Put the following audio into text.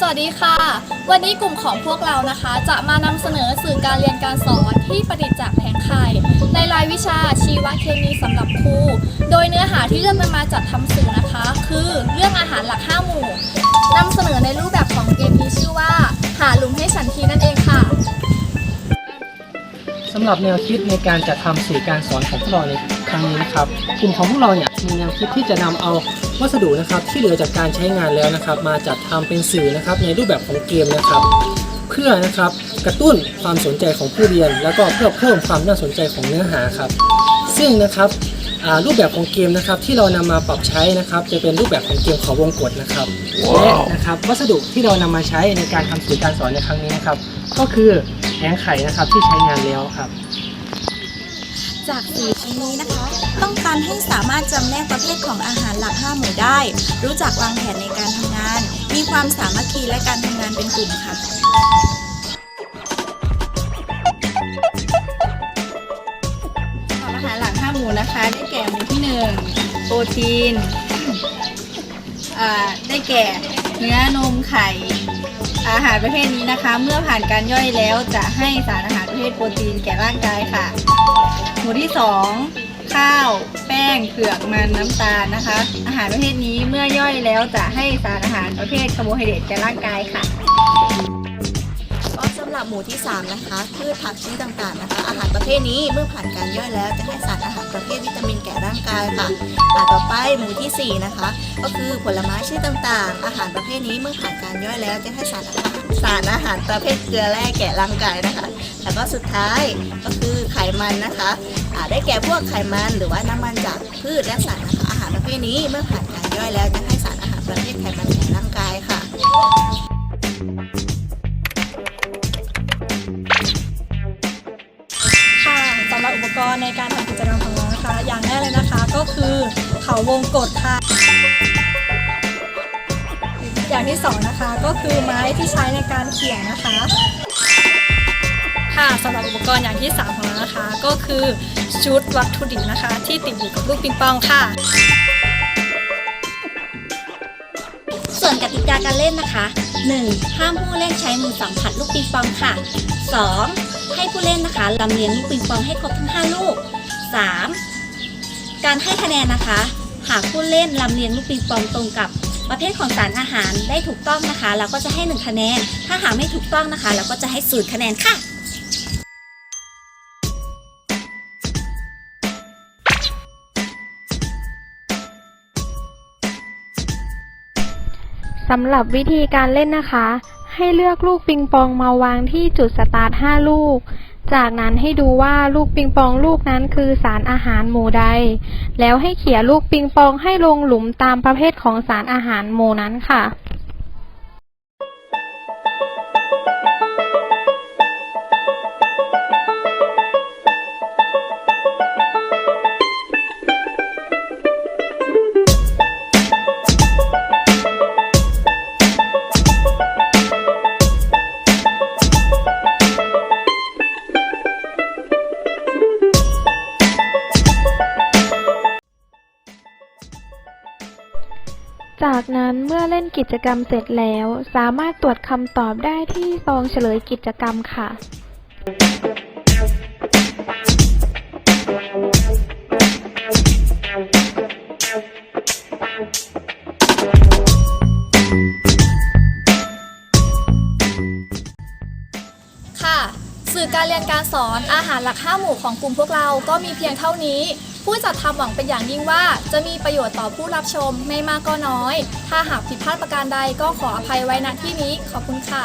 สวัสดีค่ะ วันนี้กลุ่มของพวกเรานะคะ จะมานำเสนอสื่อการเรียนการสอนที่ประดิษฐ์จากแผงไข่ ในรายวิชาชีวเคมีสำหรับครู โดยเนื้อหาที่เลือกนำมาจัดทำสื่อนะคะ คือเรื่องอาหารหลัก 5 หมู่นำเสนอในรูปแบบของเกมมีชื่อว่า หาหลุมให้ฉันทีนั่นเองค่ะสำหรับแนวคิดในการจัดทำสื่อการสอนของพวกเราในครั้งนี้นะครับ กลุ่มของพวกเราเนี่ยมีแนวคิดที่จะนำเอา วัสดุนะครับที่เหลือจากการใช้งานแล้วนะครับ มาจัดทำเป็นสื่อนะครับในรูปแบบของเกมนะครับ เพื่อนะครับกระตุ้นความสนใจของผู้เรียน แล้วก็เพื่อเพิ่มความน่าสนใจของเนื้อหาครับ ซึ่งนะครับอ่ารูปแบบของเกมนะครับที่เรานำมาปรับใช้นะครับ จะเป็นรูปแบบของเกมเขาวงกตนะครับและนะครับวัสดุที่เรานำมาใช้ในการทำสื่อการสอนในครั้งนี้นะครับ ก็คือแผงไข่นะครับที่ใช้งานแล้วครับ จากสื่อชิ้นนี้นะคะ ต้องการให้สามารถจำแนกประเภทของอา ได้ รู้จักวางแผนในการทำงาน มีความสามัคคีและการทำงานเป็นกลุ่มค่ะขอาหารหลักห้าหมู่นะคะ ได้แก่หมู่ที่หนึ่งโปรตีนได้แก่เนื้อนมไข่ อาหารประเภทนี้นะคะ เมื่อผ่านการย่อยแล้วจะให้สารอาหารประเภทโปรตีนแก่ร่างกายค่ะ หมู่ที่สอง ข้าว แป้ง เผือกมันน้ำตาลนะคะ อาหารประเภทนี้เมื่อย่อยแล้วจะให้สารอาหารประเภทคาร์โบไฮเดรตแก่ร่างกายค่ะก็สำหรับหมู่ที่ 3 นะคะพืชผักชนิดต่างๆนะคะ อาหารประเภทนี้เมื่อผ่านการย่อยแล้วจะให้สารอาหารประเภทวิตามินแก่ร่างกายค่ะอาต่อไปหมู่ทีสี่4 นะคะ ก็คือผลไม้ชนิดต่างๆ อาหารประเภทนี้เมื่อผ่านการย่อยแล้วจะให้สารอาหารสารอาหารประเภทเกลือแร่แก่ร่างกายนะคะ แล้วก็สุดท้ายก็คือไขมันนะคะได้แก่พวกไขมันหรือว่าน้ำมันจากพืชและสัตว์นะคะอาหารประเภทนี้เมื่อผ่านการย่อยแล้วจะให้สารอาหารประเภทไขมันแก่ร่างกายค่ะค่ะสำหรับอุปกรณ์ในการทำกิจกรรมของเรานะคะ อย่างแรกเลยนะคะก็คือเขาวงกดค่ะ อย่างที่สองนะคะก็คือไม้ที่ใช้ในการเขียนะคะ ค่ะสำหรับอุปกรณ์อย่างที่สามของเรานะคะ ก็คือชุดวัตถุดิบนะคะ ที่ติดอยู่กับลูกปิงปองค่ะ ส่วนกติกาการเล่นนะคะ 1. ห้ามผู้เล่นใช้มือสัมผัสลูกปิงปองค่ะ 2. ให้ผู้เล่นนะคะลำเลียงลูกปิงปองให้ครบทั้ง 5 ลูก 3. การให้คะแนนนะคะ หากผู้เล่นลำเลียงลูกปิงปองตรงกับประเภทของสารอาหารได้ถูกต้องนะคะ เราก็จะให้ 1 คะแนน ถ้าหากไม่ถูกต้องนะคะ เราก็จะให้ศูนย์คะแนนค่ะ สำหรับวิธีการเล่นนะคะ ให้เลือกลูกปิงปองมาวางที่จุดสตาร์ท 5 ลูก จากนั้นให้ดูว่าลูกปิงปองลูกนั้นคือสารอาหารหมู่ใด แล้วให้เขี่ยลูกปิงปองให้ลงหลุมตามประเภทของสารอาหารหมู่นั้นค่ะ จากนั้นเมื่อเล่นกิจกรรมเสร็จแล้ว สามารถตรวจคำตอบได้ที่ซองเฉลยกิจกรรมค่ะค่ะสื่อการเรียนการสอนอาหารหลักห้าหมู่ของกลุ่มพวกเราก็มีเพียงเท่านี้ ผู้จัดทำหวังเป็นอย่างยิ่งว่า จะมีประโยชน์ต่อผู้รับชมไม่มากก็น้อย ถ้าหากผิดพลาดประการใดก็ขออภัยไว้ณที่นี้ขอบคุณค่ะ